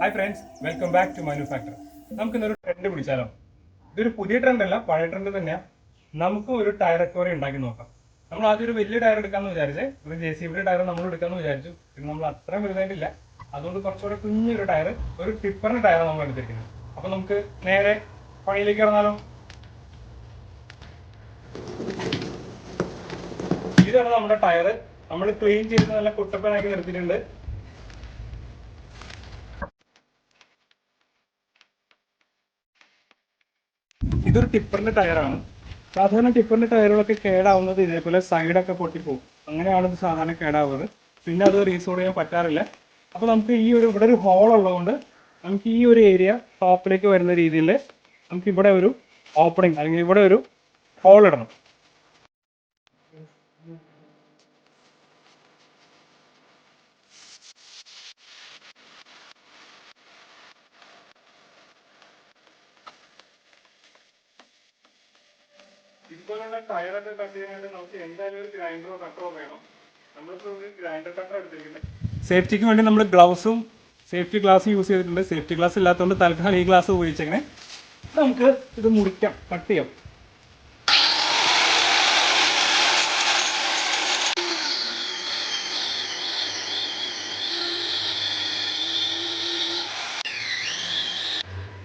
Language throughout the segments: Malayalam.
Hi friends welcome back to manufacture നമുക്ക് ഇന്നൊരു ട്രെൻഡ് പിടിച്ചാലോ? ഇതൊരു പുതിയ ട്രെൻഡ് അല്ല പഴയ ട്രെൻഡ് തന്നെയാ. നമുക്ക് ഒരു ടയർ റിക്കവറി ഉണ്ടാക്കി നോക്കാം. നമ്മൾ ആദ്യം ഒരു വലിയ ടയർ എടുക്കാമെന്ന് വിചാരിച്ചേ. ഒരു ജെ സി ബിയുടെ ടയർ നമ്മൾ എടുക്കാമെന്ന് വിചാരിച്ചു. പിന്നെ നമ്മൾ അത്രയും വലുതായിട്ടില്ല. അതുകൊണ്ട് കുറച്ചുകൂടെ കുഞ്ഞൊരു ടയർ ഒരു ടിപ്പറിന്റെ ടയർ നമ്മൾ എടുത്തിരിക്കുന്നത്. അപ്പൊ നമുക്ക് നേരെ പണിയിലേക്ക് ഇറങ്ങാലോ ഇതാണ് നമ്മുടെ ടയർ നമ്മൾ ക്ലീൻ ചെയ്ത് നല്ല കുട്ടപ്പനാക്കി നിർത്തിയിട്ടുണ്ട്. ഇതൊരു ടിപ്പറിന്റെ ടയറാണ്. സാധാരണ ടിപ്പറിന്റെ ടയറുകളൊക്കെ കേടാവുന്നത് ഇതേപോലെ സൈഡൊക്കെ പൊട്ടിപ്പോകും അങ്ങനെയാണ് ഇത് സാധാരണ കേടാവുന്നത്. പിന്നെ അത് റീസോൾവ് ചെയ്യാൻ പറ്റാറില്ല. അപ്പോൾ നമുക്ക് ഈ ഒരു ഇവിടെ ഒരു ഹോൾ ഉള്ളതുകൊണ്ട് നമുക്ക് ഈ ഒരു ഏരിയ ടോപ്പിലേക്ക് വരുന്ന രീതിയിൽ നമുക്ക് ഇവിടെ ഒരു ഓപ്പണിംഗ് അല്ലെങ്കിൽ ഇവിടെ ഒരു ഹോൾ ഇടണം. ഇതുപോലുള്ള ടയറൊക്കെ കട്ട് ചെയ്യാനായിട്ട് നമുക്ക് എന്തായാലും ഒരു ഗ്രൈൻഡറോ കട്ടറോ വേണം. നമ്മളിപ്പോൾ ഒരു ഗ്രൈൻഡർ കട്ടർ എടുത്തിരിക്കുന്നത്. സേഫ്റ്റിക്ക് വേണ്ടി നമ്മൾ ഗ്ലൗസും സേഫ്റ്റി ഗ്ലാസ് യൂസ് ചെയ്തിട്ടുണ്ട്. സേഫ്റ്റി ഗ്ലാസ് ഇല്ലാത്തതുകൊണ്ട് തൽക്കാലം ഈ ഗ്ലാസ് ഉപയോഗിച്ചേക്കണേ. നമുക്ക് ഇത് മുറിക്കാം കട്ട് ചെയ്യാം.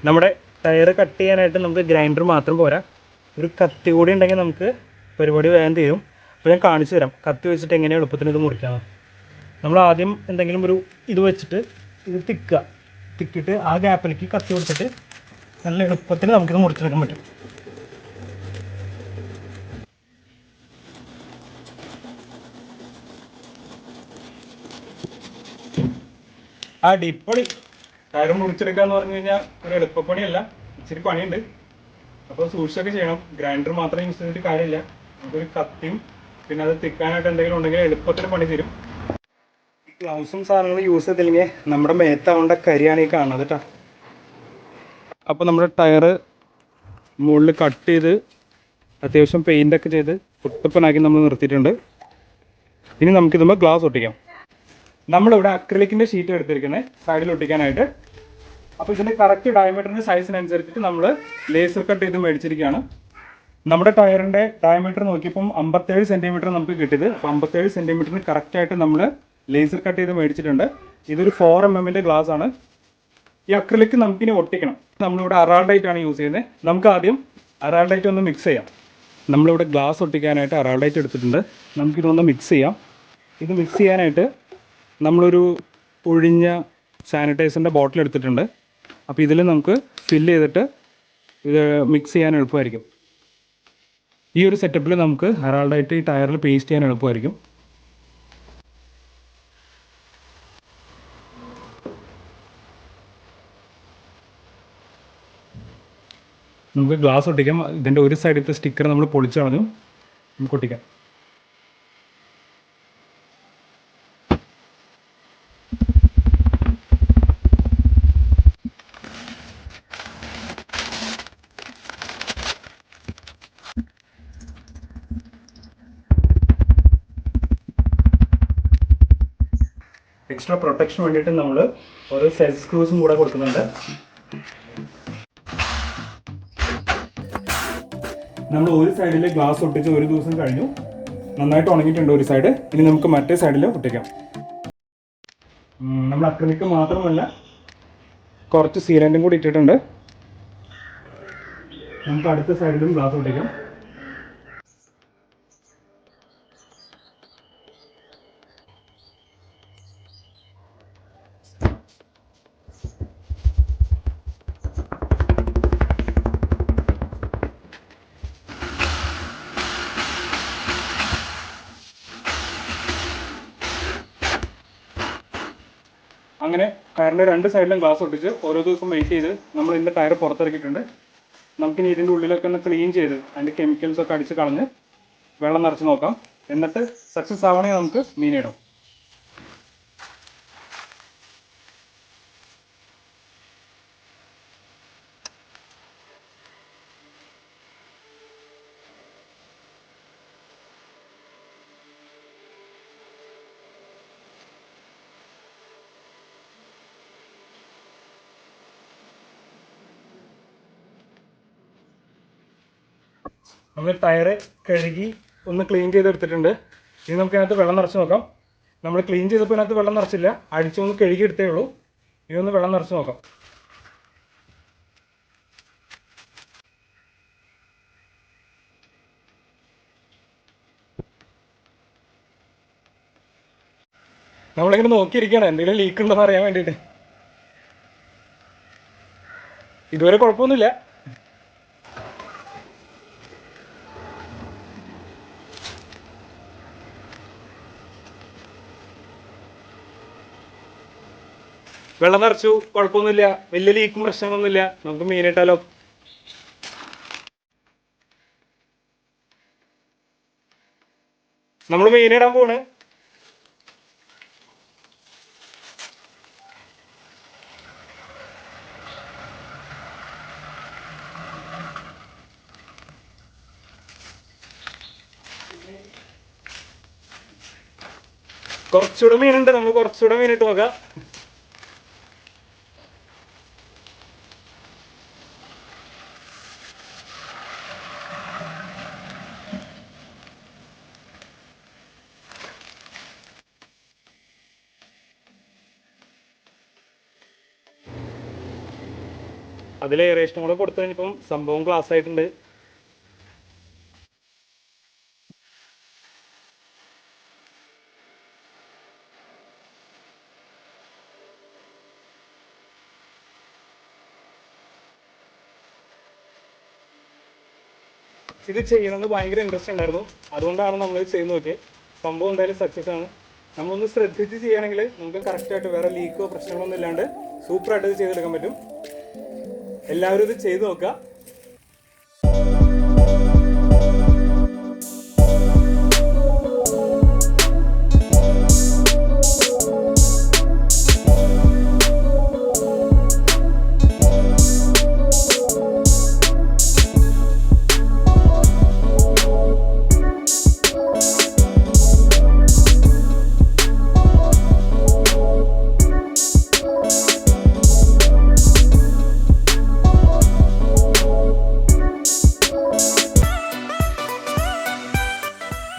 നമ്മുടെ ടയർ കട്ട് ചെയ്യാനായിട്ട് നമുക്ക് ഗ്രൈൻഡർ മാത്രം പോരാ. ഒരു കത്തി കൂടി ഉണ്ടെങ്കിൽ നമുക്ക് പരിപാടി വേഗം തീരും. അപ്പോൾ ഞാൻ കാണിച്ചു തരാം. കത്തി വെച്ചിട്ട് എങ്ങനെയാണ് എളുപ്പത്തിന് ഇത് മുറിക്കാം നമ്മൾ ആദ്യം എന്തെങ്കിലും ഒരു ഇത് വെച്ചിട്ട് ഇത് തിക്കുക. തിക്കിട്ട് ആ ഗ്യാപ്പിലേക്ക് കത്തി കൊടുത്തിട്ട് നല്ല എളുപ്പത്തിൽ നമുക്കിത് മുറിച്ചെടുക്കാൻ പറ്റും. ആ കാര്യം മുറിച്ചെടുക്കുക എന്ന് പറഞ്ഞു കഴിഞ്ഞാൽ ഒരു എളുപ്പപ്പണിയല്ല. ഇച്ചിരി പണിയുണ്ട്. അപ്പോൾ സൂക്ഷിച്ചൊക്കെ ചെയ്യണം. ഗ്രൈൻഡർ മാത്രം യൂസ് ചെയ്തിട്ട് കാര്യമില്ല. നമുക്കൊരു കത്തിയും പിന്നെ അത് തിക്കാനായിട്ട് എന്തെങ്കിലും ഉണ്ടെങ്കിൽ എളുപ്പത്തിൽ പണി തരും. ഗ്ലൗസും സാധനങ്ങളും യൂസ് ചെയ്തില്ലെങ്കിൽ നമ്മുടെ മേത്താവേണ്ട കരിയാണ് ഈ കാണുന്നത് കേട്ടോ അപ്പോൾ നമ്മുടെ ടയറ് മുകളിൽ കട്ട് ചെയ്ത് അത്യാവശ്യം പെയിന്റ് ഒക്കെ ചെയ്ത് കുട്ടപ്പനാക്കി നമ്മൾ നിർത്തിയിട്ടുണ്ട്. ഇനി നമുക്കിതുമ്പോൾ ഗ്ലാസ് ഒട്ടിക്കാം. നമ്മളിവിടെ അക്രിലിക്കിന്റെ ഷീറ്റ് എടുത്തിരിക്കുന്നത്. സൈഡിൽ ഒട്ടിക്കാനായിട്ട് അപ്പോൾ ഇതിന്റെ കറക്റ്റ് ഡയമീറ്ററിന്റെ സൈസിനനുസരിച്ചിട്ട് നമ്മൾ ലേസർ കട്ട് ചെയ്ത് മേടിച്ചിരിക്കുകയാണ്. നമ്മുടെ ടയറിന്റെ ഡയമീറ്റർ നോക്കിയപ്പം അമ്പത്തേഴ് സെന്റിമീറ്റർ നമുക്ക് കിട്ടിയത്. അപ്പോൾ അമ്പത്തേഴ് സെന്റിമീറ്ററിന് കറക്റ്റായിട്ട് നമ്മൾ ലേസർ കട്ട് ചെയ്ത് മേടിച്ചിട്ടുണ്ട്. ഇതൊരു ഫോർ എം എമ്മിന്റെ ഗ്ലാസ് ആണ്. ഈ അക്രിലിക്ക് നമുക്കിനി ഒട്ടിക്കണം. നമ്മളിവിടെ അറാൾഡൈറ്റ് ആണ് യൂസ് ചെയ്യുന്നത്. നമുക്ക് ആദ്യം അറാൾഡൈറ്റ് ഒന്ന് മിക്സ് ചെയ്യാം. നമ്മളിവിടെ ഗ്ലാസ് ഒട്ടിക്കാനായിട്ട് അറാൾഡൈറ്റ് എടുത്തിട്ടുണ്ട്. നമുക്കിതൊന്ന് മിക്സ് ചെയ്യാം. ഇത് മിക്സ് ചെയ്യാനായിട്ട് നമ്മളൊരു ഒഴിഞ്ഞ സാനിറ്റൈസറിന്റെ ബോട്ടിൽ എടുത്തിട്ടുണ്ട്. അപ്പോൾ ഇതിൽ നമുക്ക് ഫില്ല് ചെയ്തിട്ട് ഇത് മിക്സ് ചെയ്യാൻ എളുപ്പമായിരിക്കും. ഈ ഒരു സെറ്റപ്പിൽ നമുക്ക് ഹെറാൾഡായിട്ട് ഈ ടയറിൽ പേസ്റ്റ് ചെയ്യാൻ എളുപ്പമായിരിക്കും. നമുക്ക് ഗ്ലാസ് ഒട്ടിക്കാം. ഇതിന്റെ ഒരു സൈഡിലത്തെ സ്റ്റിക്കർ നമ്മൾ പൊളിച്ചു കളഞ്ഞു. നമുക്ക് ഒട്ടിക്കാം. എക്സ്ട്രാ പ്രൊട്ടക്ഷൻ വേണ്ടിയിട്ട് നമ്മൾ ഓരോ സെൽ സ്ക്രൂസും കൂടെ കൊടുക്കുന്നുണ്ട്. നമ്മൾ ഒരു സൈഡിൽ ഗ്ലാസ് ഒട്ടിച്ച് ഒരു ദിവസം കഴിഞ്ഞു. നന്നായിട്ട് ഉണങ്ങിയിട്ടുണ്ട് ഒരു സൈഡ് ഇനി നമുക്ക് മറ്റേ സൈഡിൽ ഒട്ടിക്കാം. നമ്മൾ അക്രമിക്ക് മാത്രമല്ല കുറച്ച് സീലന്റും കൂടി ഇട്ടിട്ടുണ്ട്. നമുക്ക് അടുത്ത സൈഡിലും ഗ്ലാസ് ഒട്ടിക്കാം. അങ്ങനെ ടയറിന്റെ രണ്ട് സൈഡിലും ഗ്ലാസ് ഒട്ടിച്ച് ഓരോ ദിവസം വെയിറ്റ് ചെയ്ത് നമ്മൾ ഇതിന്റെ ടയർ പുറത്തിറക്കിയിട്ടുണ്ട്. നമുക്കിനി ഇതിന്റെ ഉള്ളിലൊക്കെ ഒന്ന് ക്ലീൻ ചെയ്ത് അതിന്റെ കെമിക്കൽസ് ഒക്കെ അടിച്ച് കളഞ്ഞ് വെള്ളം നിറച്ച് നോക്കാം. എന്നിട്ട് സക്സസ് ആവണേ നമുക്ക് മീനിടാം നമ്മൾ ടയറ് കഴുകി ഒന്ന് ക്ലീൻ ചെയ്തെടുത്തിട്ടുണ്ട്. ഇനി നമുക്ക് അതിനകത്ത് വെള്ളം നിറച്ച് നോക്കാം. നമ്മൾ ക്ലീൻ ചെയ്തപ്പോൾ ഇതിനകത്ത് വെള്ളം നിറച്ചില്ല. അടിച്ചൊന്ന് കഴുകി എടുത്തേ ഉള്ളൂ. ഇനി ഒന്ന് വെള്ളം നിറച്ച് നോക്കാം. നമ്മളിങ്ങനെ നോക്കിയിരിക്കുകയാണ്. എന്തെങ്കിലും ലീക്ക് ഉണ്ടോന്ന് അറിയാൻ വേണ്ടിയിട്ട്. ഇതുവരെ കുഴപ്പമൊന്നുമില്ല. വെള്ളം നിറച്ചു കുഴപ്പമൊന്നുമില്ല. വലിയ ലീക്കും പ്രശ്നങ്ങളൊന്നുമില്ല. നമുക്ക് മീനിട്ടാലോ നമ്മൾ മീനിടാൻ പോണ് കുറച്ചുകൂടെ മീനുണ്ട്. നമ്മൾ കുറച്ചുകൂടെ മീനിട്ട് നോക്കാം. അതിൽ ഏറേഷൻ കൂടെ കൊടുത്തു കഴിഞ്ഞപ്പം സംഭവം ക്ലാസ് ആയിട്ടുണ്ട്. ഇത് ചെയ്യണമെന്ന് ഭയങ്കര ഇൻട്രസ്റ്റ് ഉണ്ടായിരുന്നു. അതുകൊണ്ടാണ് നമ്മൾ ചെയ്യുന്നത് നോക്കിയത് സംഭവം എന്തായാലും സക്സസ് ആണ്. നമ്മളൊന്ന് ശ്രദ്ധിച്ച് ചെയ്യുകയാണെങ്കിൽ നമുക്ക് കറക്റ്റായിട്ട് വേറെ ലീക്കോ പ്രശ്നങ്ങളൊന്നും ഇല്ലാണ്ട് സൂപ്പറായിട്ട് ഇത് ചെയ്തെടുക്കാൻ പറ്റും. എല്ലാവരും ഇത് ചെയ്തു നോക്കുക.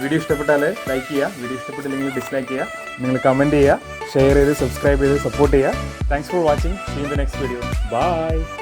വീഡിയോ ഇഷ്ടപ്പെട്ടാൽ ലൈക്ക് ചെയ്യുക. വീഡിയോ ഇഷ്ടപ്പെട്ടില്ലെങ്കിൽ ഡിസ്ലൈക്ക് ചെയ്യുക. നിങ്ങൾ കമന്റ് ചെയ്യുക. ഷെയർ ചെയ്ത് സബ്സ്ക്രൈബ് ചെയ്ത് സപ്പോർട്ട് ചെയ്യുക. Thanks for watching in the next video bye